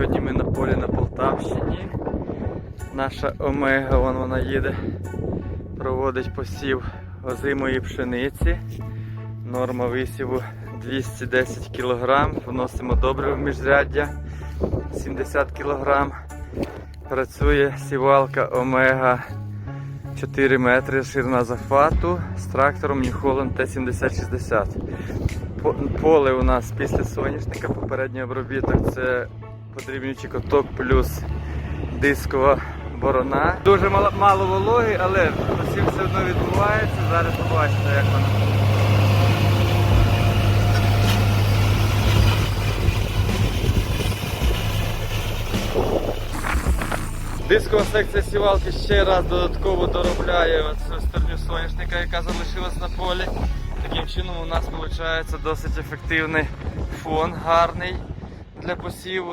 Сьогодні ми на полі на Полтавщині. Наша Омега, вон вона їде, проводить посів озимої пшениці. Норма висіву 210 кг. Вносимо добре в міжряддя 70 кг. Працює сівалка Омега 4 метри ширина захвату з трактором New Holland T7060. Поле у нас після соняшника, попередній обробіток це подрібнюючий коток плюс дискова борона. Дуже мало, мало вологи, але посів все одно відбувається. Зараз побачите, як воно. Дискова секція сівалки ще раз додатково доробляє оцю стерню соняшника, яка залишилась на полі. Таким чином у нас виходить досить ефективний фон, гарний для посіву.